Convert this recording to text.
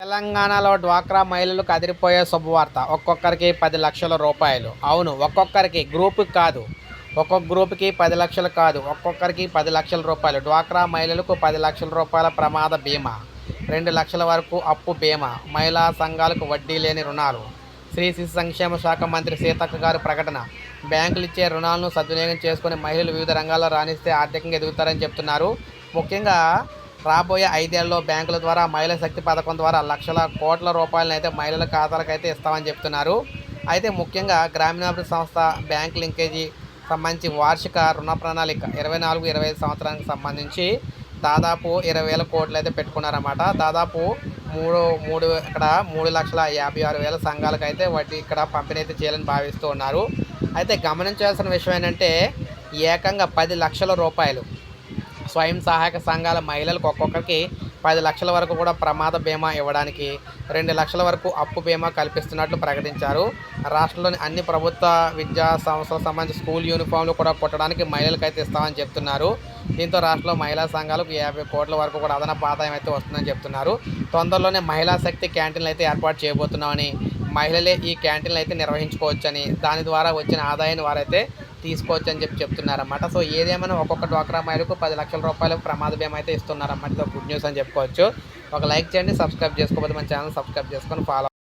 తెలంగాణలో డ్వాక్రా మహిళలకు అదిరిపోయే శుభవార్త. ఒక్కొక్కరికి పది లక్షల రూపాయలు. అవును ఒక్కొక్కరికి గ్రూపుకి కాదు. ఒక్కొక్క గ్రూప్కి పది లక్షలు కాదు. ఒక్కొక్కరికి పది లక్షల రూపాయలు. డ్వాక్రా మహిళలకు పది లక్షల రూపాయల ప్రమాద బీమా. రెండు లక్షల వరకు అప్పు బీమా. మహిళా సంఘాలకు వడ్డీ లేని రుణాలు. శ్రీ శిశు సంక్షేమ శాఖ మంత్రి సీతక్క గారు ప్రకటన. బ్యాంకులు ఇచ్చే రుణాలను సద్వినియోగం చేసుకుని మహిళలు వివిధ రంగాల్లో రాణిస్తే ఆర్థికంగా ఎదుగుతారని చెప్తున్నారు. ముఖ్యంగా రాబోయే ఐదేళ్ళలో బ్యాంకుల ద్వారా మహిళా శక్తి పథకం ద్వారా లక్షల కోట్ల రూపాయలను అయితే మహిళల ఖాతాలకు అయితే ఇస్తామని చెప్తున్నారు. అయితే ముఖ్యంగా గ్రామీణాభివృద్ధి సంస్థ బ్యాంక్ లింకేజీ సంబంధించి వార్షిక రుణ ప్రణాళిక ఇరవై నాలుగు ఇరవై ఐదు సంవత్సరానికి సంబంధించి దాదాపు ఇరవై వేల కోట్లు అయితే పెట్టుకున్నారన్నమాట. దాదాపు మూడు మూడు ఇక్కడ మూడు లక్షల యాభై ఆరు వేల సంఘాలకు అయితే వాటి ఇక్కడ పంపిణీ అయితే చేయాలని భావిస్తూ ఉన్నారు. అయితే గమనించాల్సిన విషయం ఏంటంటే ఏకంగా పది లక్షల రూపాయలు స్వయం సహాయక సంఘాల మహిళలకు ఒక్కొక్కరికి పది లక్షల వరకు కూడా ప్రమాద బీమా ఇవ్వడానికి రెండు లక్షల వరకు అప్పు బీమా కల్పిస్తున్నట్లు ప్రకటించారు. రాష్ట్రంలోని అన్ని ప్రభుత్వ విద్యా సంస్థలకు సంబంధించి స్కూల్ యూనిఫామ్లు కూడా కుట్టడానికి మహిళలకు అయితే ఇస్తామని చెప్తున్నారు. దీంతో రాష్ట్రంలో మహిళా సంఘాలకు యాభై కోట్ల వరకు కూడా అదనపు ఆదాయం అయితే వస్తుందని చెప్తున్నారు. తొందరలోనే మహిళా శక్తి క్యాంటీన్లు అయితే ఏర్పాటు చేయబోతున్నామని మహిళలే ఈ క్యాంటీన్లు అయితే నిర్వహించుకోవచ్చని దాని ద్వారా వచ్చిన ఆదాయాన్ని వారైతే తీసుకోవచ్చు అని చెప్పి చెప్తున్నారన్నమాట. సో ఏదేమైనా ఒక్కొక్క డ్వాక్రా మహిళకు పది లక్షల రూపాయలకు ప్రమాద బీమా అయితే ఇస్తున్నారన్నమాట. ఇది గుడ్ న్యూస్ అని చెప్పుకోవచ్చు. ఒక లైక్ చేయండి సబ్స్క్రైబ్ చేసుకోకపోతే మన ఛానల్ సబ్స్క్రైబ్ చేసుకొని ఫాలో